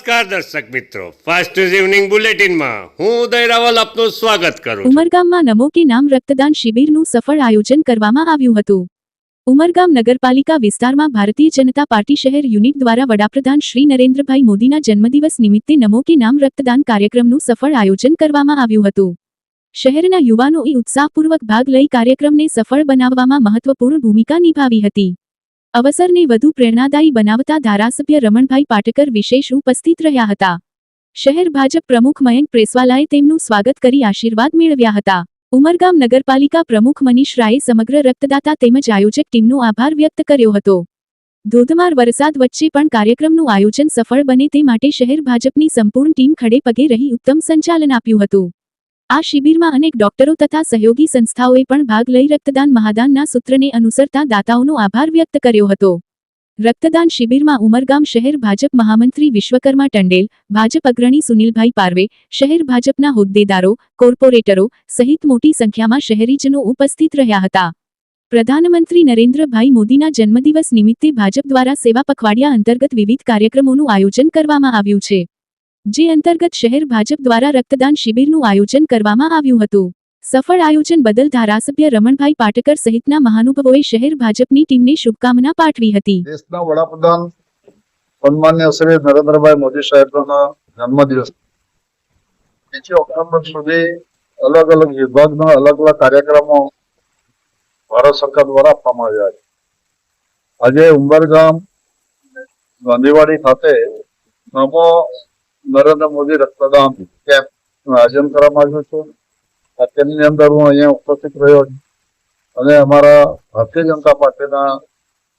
નમસ્કાર દર્શક મિત્રો. ફાસ્ટ ન્યૂઝ ઇવનિંગ બુલેટિનમાં હું ઉદય રાવલ આપનું સ્વાગત કરું છું. ઉમરગામમાં નમો કે નામ રક્તદાન શિબિરનું સફળ આયોજન કરવામાં આવ્યું હતું. ઉમરગામ નગરપાલિકા વિસ્તારમાં ભારતીય જનતા પાર્ટી શહેર યુનિટ દ્વારા વડાપ્રધાન શ્રી નરેન્દ્રભાઈ મોદીના જન્મદિવસ નિમિત્તે નમો કે નામ રક્તદાન કાર્યક્રમનું સફળ આયોજન કરવામાં આવ્યું હતું. શહેરના યુવાનોએ ઉત્સાહપૂર્વક ભાગ લઈ કાર્યક્રમને સફળ બનાવવામાં મહત્વપૂર્ણ ભૂમિકા નિભાવી હતી. અવસરને વધુ પ્રેરણાદાયી બનાવતા ધારાસભ્ય રમણભાઈ પાટકર વિશેષ ઉપસ્થિત રહ્યા હતા. શહેર ભાજપ પ્રમુખ મયંક પ્રેસવાલાએ તેમનું સ્વાગત કરી આશીર્વાદ મેળવ્યા હતા. ઉમરગામ નગરપાલિકા પ્રમુખ મનીષ રાયે સમગ્ર રક્તદાતા તેમજ આયોજક ટીમનો આભાર વ્યક્ત કર્યો હતો. ધોધમાર વરસાદ વચ્ચે પણ કાર્યક્રમનું આયોજન સફળ બને તે માટે શહેર ભાજપની સંપૂર્ણ ટીમ ખડે પગે રહી ઉત્તમ સંચાલન આપ્યું હતું. આ શિબિરમાં અનેક ડોક્ટરો તથા સહયોગી સંસ્થાઓએ પણ ભાગ લઈ રક્તદાન મહાદાનના સૂત્રને અનુસરતા દાતાઓનો આભાર વ્યક્ત કર્યો હતો. રક્તદાન શિબિરમાં ઉમરગામ શહેર ભાજપ મહામંત્રી વિશ્વકર્મા ટંડેલ, ભાજપ અગ્રણી સુનિલભાઈ પારવે, શહેર ભાજપના હોદ્દેદારો, કોર્પોરેટરો સહિત મોટી સંખ્યામાં શહેરીજનો ઉપસ્થિત રહ્યા હતા. પ્રધાનમંત્રી નરેન્દ્રભાઈ મોદીના જન્મદિવસ નિમિત્તે ભાજપ દ્વારા સેવા પખવાડિયા અંતર્ગત વિવિધ કાર્યક્રમોનું આયોજન કરવામાં આવ્યું છે. જે અંતર્ગત શહેર ભાજપ દ્વારા રક્તદાન શિબિરનું આયોજન કરવામાં આવ્યું હતું. સફળ આયોજન બદલ ધારાસભ્ય રમણભાઈ પાટકર સહિતના મહાનુભાવોએ શહેર ભાજપની ટીમને શુભકામના પાઠવી હતી. દેશના વડાપ્રધાન સન્માન્ય શ્રી નરેન્દ્રભાઈ મોદી સાહેબના જન્મદિવસ. બીજી ઓક્ટોબર સુધી અલગ અલગ વિભાગના અલગ અલગ કાર્યક્રમો ભારત સરકાર દ્વારા આપવામાં આવ્યા છે. આજે ઉંબરગામ ગાંધીવાડી ખાતે નમો નરેન્દ્ર મોદી રક્તદાન કેમ્પનું આયોજન કરવામાં આવ્યું છે. આ અંદર હું અહીંયા ઉપસ્થિત રહ્યો છું. અને અમારા ભારતીય જનતા પાર્ટીના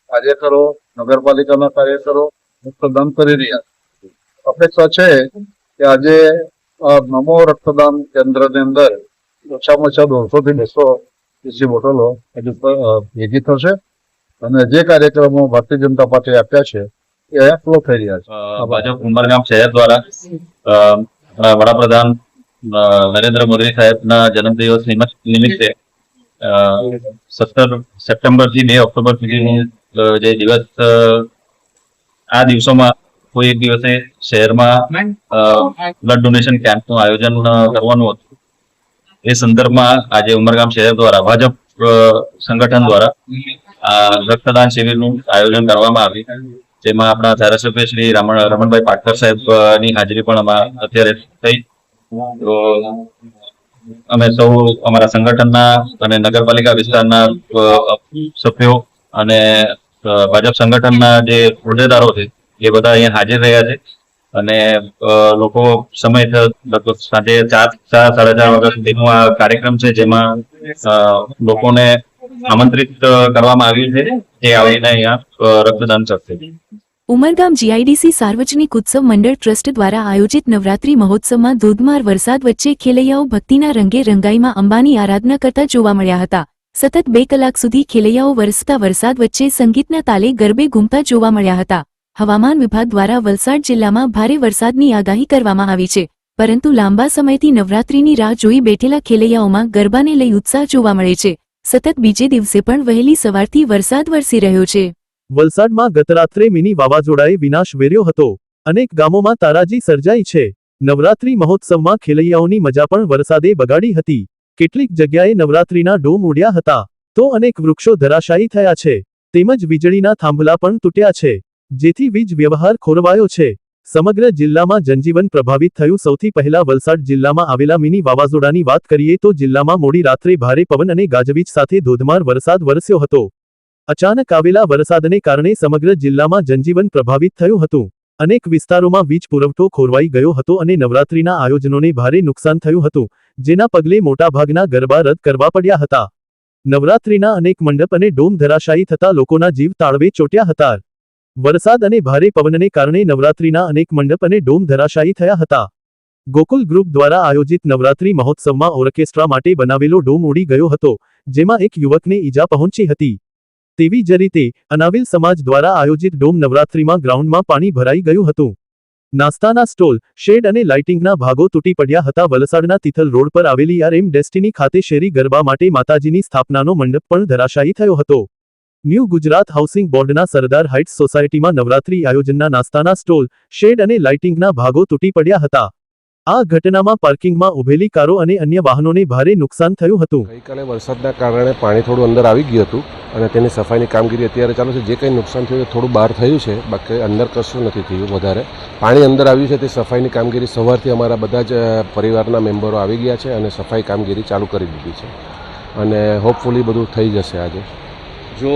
કાર્યકરો, નગરપાલિકાના કાર્યકરો રક્તદાન કરી રહ્યા અપેક્ષા છે કે આજે આ નમો રક્તદાન કેન્દ્રની અંદર ઓછામાં ઓછા દોઢસો થી બસો એસી બોટલો ભેગી થશે. અને જે કાર્યક્રમો ભારતીય જનતા પાર્ટી આપ્યા છે ફ્લો થઈ રહ્યા છે. ભાજપ ઉમરગામ શહેર દ્વારા વડાપ્રધાન નરેન્દ્ર મોદી સાહેબના જન્મદિવસ નિમિત્ત- સત્તર સપ્ટેમ્બરથી બે ઓક્ટોબર સુધીની જે દિવસ આ દિવસોમાં કોઈ એક દિવસે શહેરમાં બ્લડ ડોનેશન કેમ્પનું આયોજન કરવાનું હતું. એ સંદર્ભમાં આજે ઉમરગામ શહેર દ્વારા ભાજપ સંગઠન દ્વારા રક્તદાન શિબિરનું આયોજન કરવામાં આવ્યું. જેમાં આપણા ધારાસભ્ય શ્રી રમણ, રમણભાઈ પાટકર સાહેબની હાજરી પણ અત્યારે થઈ. તો અમે સૌ અમારા સંગઠનના અને નગરપાલિકા વિસ્તારના સભ્યો અને ભાજપ સંગઠનના જે હોદ્દેદારો છે, એ બધા અહીંયા હાજર રહ્યા છે. અને લોકો સમય લગભગ સાંજે ચાર ચાર, સાડા ચાર વાગ્યા સુધીનો આ કાર્યક્રમ છે, જેમાં લોકોને આમંત્રિત કરવામાં આવ્યું છે જે આવીને અહીંયા રક્તદાન કરશે. ઉમરગામ જીઆઈડીસી સાર્વજનિક ઉત્સવ મંડળ ટ્રસ્ટ દ્વારા આયોજિત નવરાત્રી મહોત્સવમાં ધોધમાર વરસાદ વચ્ચે ખેલૈયાઓ ભક્તિના રંગે રંગાઈમાં અંબાની આરાધના કરતા જોવા મળ્યા હતા. સતત બે કલાક સુધી ખેલૈયાઓ વરસતા વરસાદ વચ્ચે સંગીતના તાલે ગરબે ઘૂમતા જોવા મળ્યા હતા. હવામાન વિભાગ દ્વારા વલસાડ જિલ્લામાં ભારે વરસાદની આગાહી કરવામાં આવી છે, પરંતુ લાંબા સમયથી નવરાત્રીની રાહ જોઈ બેઠેલા ખેલૈયાઓમાં ગરબાને લઈ ઉત્સાહ જોવા મળે છે. સતત બીજે દિવસે પણ વહેલી સવારથી વરસાદ વરસી રહ્યો છે. વલસાડમાં ગતરાત્રે મિની વાવાઝોડાએ વિનાશ વેર્યો હતો. અનેક ગામોમાં તારાજી સર્જાઈ છે. નવરાત્રી મહોત્સવમાં ખેલૈયાઓની મજા પણ વરસાદે બગાડી હતી. કેટલીક જગ્યાએ નવરાત્રીના ડોમ ઉડ્યા હતા. તો અનેક વૃક્ષો ધરાશાયી થયા છે. તેમજ વીજળીના થાંભલા પણ તૂટ્યા છે. જેથી વીજ વ્યવહાર ખોરવાયો છે. સમગ્ર જિલ્લામાં જનજીવન પ્રભાવિત થયું. સૌથી પહેલા વલસાડ જિલ્લામાં આવેલા મિની વાવાઝોડાની વાત કરીએ તો જિલ્લામાં મોડી રાત્રે ભારે પવન અને ગાજવીજ સાથે ધોધમાર વરસાદ વરસ્યો હતો. અચાનક આવેલા વરસાદને કારણે સમગ્ર જિલ્લામાં જનજીવન પ્રભાવિત થયું હતું. અનેક વિસ્તારોમાં વીજ પુરવઠો ખોરવાઈ ગયો હતો અને નવરાત્રીના આયોજનોને ભારે નુકસાન થયું હતું, જેના પગલે મોટાભાગના ગરબા રદ કરવા પડ્યા હતા. નવરાત્રીના અનેક મંડપ અને ડોમ ધરાશાયી થતા લોકોના જીવ તાળવે ચોટ્યા હતા. વરસાદ અને ભારે પવનને કારણે નવરાત્રીના અનેક મંડપ અને ડોમ ધરાશાયી થયા હતા. ગોકુલ ગ્રુપ દ્વારા આયોજિત નવરાત્રી મહોત્સવમાં ઓર્કેસ્ટ્રા માટે બનાવેલો ડોમ ઉડી ગયો હતો, જેમાં એક યુવકને ઈજા પહોંચી હતી. તેવી જ રીતે, અનાવિલ સમાજ દ્વારા આયોજિત ડોમ નવરાત્રીમાં ગ્રાઉન્ડમાં પાણી ભરાઈ ગયું હતું. નાસ્તાના સ્ટોલ, શેડ અને લાઇટિંગના ભાગો તૂટી પડ્યા હતા. વલસાડના તિથલ રોડ પર આવેલી આર એમ ડેસ્ટિની ખાતે શેરી ગરબા માટે માતાજીની સ્થાપનાનો મંડપ પણ ધરાશાયી થયો હતો. ન્યૂ ગુજરાત હાઉસિંગ બોર્ડના સરદાર હાઇટ્સ સોસાયટીમાં નવરાત્રી આયોજનના નાસ્તાના સ્ટોલ, શેડ અને લાઇટિંગના ભાગો તૂટી પડ્યા હતા. આ ઘટનામાં પાર્કિંગમાં ઉભેલી કારો અને અન્ય વાહનોને ભારે નુકસાન થયું હતું. ગઈકાલે વરસાદના કારણે પાણી થોડું અંદર આવી ગયું હતું અને તેની સફાઈની કામગીરી અત્યારે ચાલુ છે. જે કંઈ નુકસાન થયું થોડું બહાર થયું છે બાકી અંદર કશું નથી થયું વધારે. પાણી અંદર આવ્યું છે તે સફાઈની કામગીરી સવારથી અમારા બધા જ પરિવારના મેમ્બરો આવી ગયા છે અને સફાઈ કામગીરી ચાલુ કરી દીધી છે. અને હોપફુલી બધું થઈ જશે આજે. જો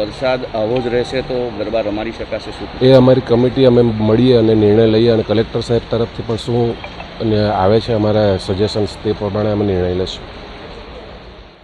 વરસાદ આવો જ રહેશે તો ગરબા રમાડી શકાશે શું? એ અમારી કમિટી અમે મળીએ અને નિર્ણય લઈએ અને કલેક્ટર સાહેબ તરફથી પણ શું અને આવે છે અમારા સજેશન્સ તે પ્રમાણે અમે નિર્ણય લઈશું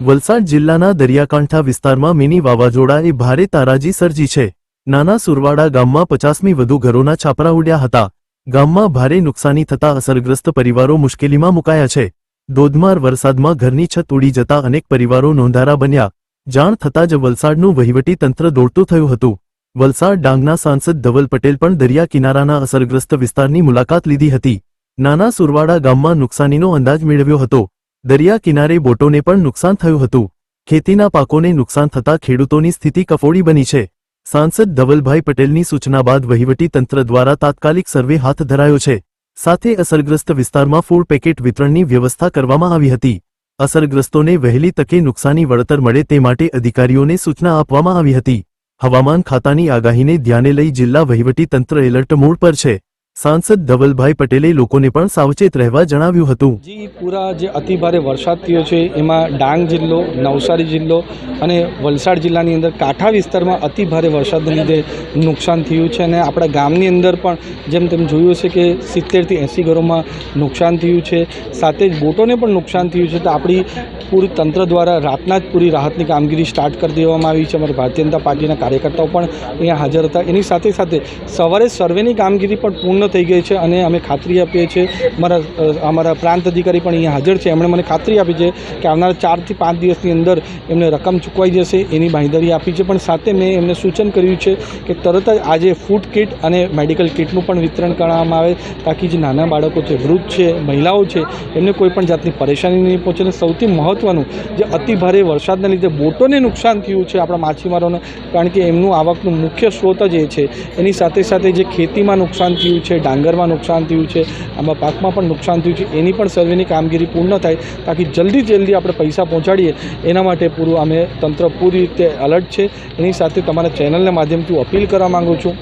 વલસાડ જિલ્લાના દરિયાકાંઠા વિસ્તારમાં મિની વાવાઝોડાએ ભારે તારાજી સર્જી છે. નાના સુરવાડા ગામમાં પચાસમી વધુ ઘરોના છાપરા ઉડ્યા હતા. ગામમાં ભારે નુકસાની થતા અસરગ્રસ્ત પરિવારો મુશ્કેલીમાં મુકાયા છે. ધોધમાર વરસાદમાં ઘરની છત ઉડી જતા અનેક પરિવારો નોંધારા બન્યા. જાણ થતાં જ વલસાડનું વહીવટી તંત્ર દોડતું થયું હતું. વલસાડ ડાંગના સાંસદ ધવલ પટેલ પણ દરિયા કિનારાના અસરગ્રસ્ત વિસ્તારની મુલાકાત લીધી હતી. નાના સુરવાડા ગામમાં નુકસાનીનો અંદાજ મેળવ્યો હતો. દરિયા કિનારે બોટોને પણ નુકસાન થયું હતું. ખેતીના પાકોને નુકસાન થતા ખેડૂતોની સ્થિતિ કફોડી બની છે. સાંસદ ધવલભાઈ પટેલની સૂચના બાદ વહીવટી તંત્ર દ્વારા તાત્કાલિક સર્વે હાથ ધરાયો છે. સાથે અસરગ્રસ્ત વિસ્તારમાં ફૂડ પેકેટ વિતરણની વ્યવસ્થા કરવામાં આવી હતી. અસરગ્રસ્તોને વહેલી તકે નુકસાની વળતર મળે તે માટે અધિકારીઓને સૂચના આપવામાં આવી હતી. હવામાન ખાતાની આગાહીને ધ્યાને લઈ જિલ્લા વહીવટી તંત્ર એલર્ટ મોડ પર છે. સાંસદ ધવલભાઈ પટેલે લોકોને પણ સાવચેત રહેવા જણાવ્યું હતું. જી, પૂરા જે અતિભારે વરસાદ થયો છે, એમાં ડાંગ જિલ્લો, નવસારી જિલ્લો અને વલસાડ જિલ્લાની અંદર કાંઠા વિસ્તારમાં અતિભારે વરસાદને લીધે નુકસાન થયું છે અને આપણા ગામની અંદર પણ જેમ તેમ જોયું છે કે સિત્તેરથી એંસી ઘરોમાં નુકસાન થયું છે, સાથે જ બોટોને પણ નુકસાન થયું છે. તો આપણી પૂરી તંત્ર દ્વારા રાતના જ પૂરી રાહતની કામગીરી સ્ટાર્ટ કરી દેવામાં આવી છે. અમારા ભારતીય જનતા પાર્ટીના કાર્યકર્તાઓ પણ અહીંયા હાજર હતા. એની સાથે સાથે સવારે સર્વેની કામગીરી પણ પૂર્ણ થઈ ગઈ છે અને અમે ખાતરી આપીએ છીએ. અમારા અમારા પ્રાંત અધિકારી પણ અહીંયા હાજર છે. એમણે મને ખાતરી આપી છે કે આવનારા ચારથી પાંચ દિવસની અંદર એમને રકમ ચૂકવાઈ જશે, એની બાંયધરી આપી છે. પણ સાથે મેં એમને સૂચન કર્યું છે કે તરત જ આજે ફૂડ કિટ અને મેડિકલ કિટનું પણ વિતરણ કરવામાં આવે, તાકી જે નાના બાળકો છે, વૃદ્ધ છે, મહિલાઓ છે, એમને કોઈપણ જાતની પરેશાની નહીં પહોંચે. અને સૌથી મહત્ત્વનું જે અતિભારે વરસાદના લીધે બોટોને નુકસાન થયું છે આપણા માછીમારોને, કારણ કે એમનું આવકનું મુખ્ય સ્ત્રોત જ એ છે. એની સાથે સાથે જે ખેતીમાં નુકસાન થયું છે ડાંગરમાં નુકસાન થયું છે, આમાં પાકમાં પણ નુકસાન થયું છે, એની પણ સર્વેની કામગીરી પૂર્ણ થાય તાકી જલ્દી જલ્દી આપણે પૈસા પહોંચાડીએ, એના માટે પૂરું અમે તંત્ર પૂરી રીતે અલર્ટ છે. એની સાથે તમારા ચેનલના માધ્યમથી અપીલ કરવા માગું છું.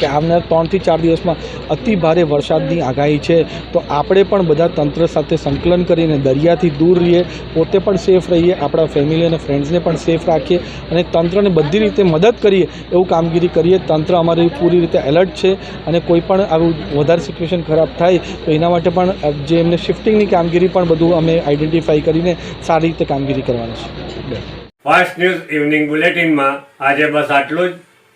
કે આવનાર ત્રણથી ચાર દિવસમાં અતિ ભારે વરસાદની આગાહી છે. તો આપણે પણ બધા તંત્ર સાથે સંકલન કરીને દરિયાથી દૂર રહીએ, પોતે પણ સેફ રહીએ, આપણા ફેમિલી અને ફ્રેન્ડ્સને પણ સેફ રાખીએ અને તંત્રને બધી રીતે મદદ કરીએ એવું કામગીરી કરીએ. તંત્ર અમારી પૂરી રીતે એલર્ટ છે અને કોઈ પણ આવું વધારે સિચ્યુએશન ખરાબ થાય તો એના માટે પણ જે એમને શિફ્ટિંગની કામગીરી પણ બધું અમે આઈડેન્ટિફાઈ કરીને સારી રીતે કામગીરી કરવાની છે. ફાસ્ટ ન્યૂઝ ઇવનિંગ બુલેટિનમાં આજે બસ આટલું જ.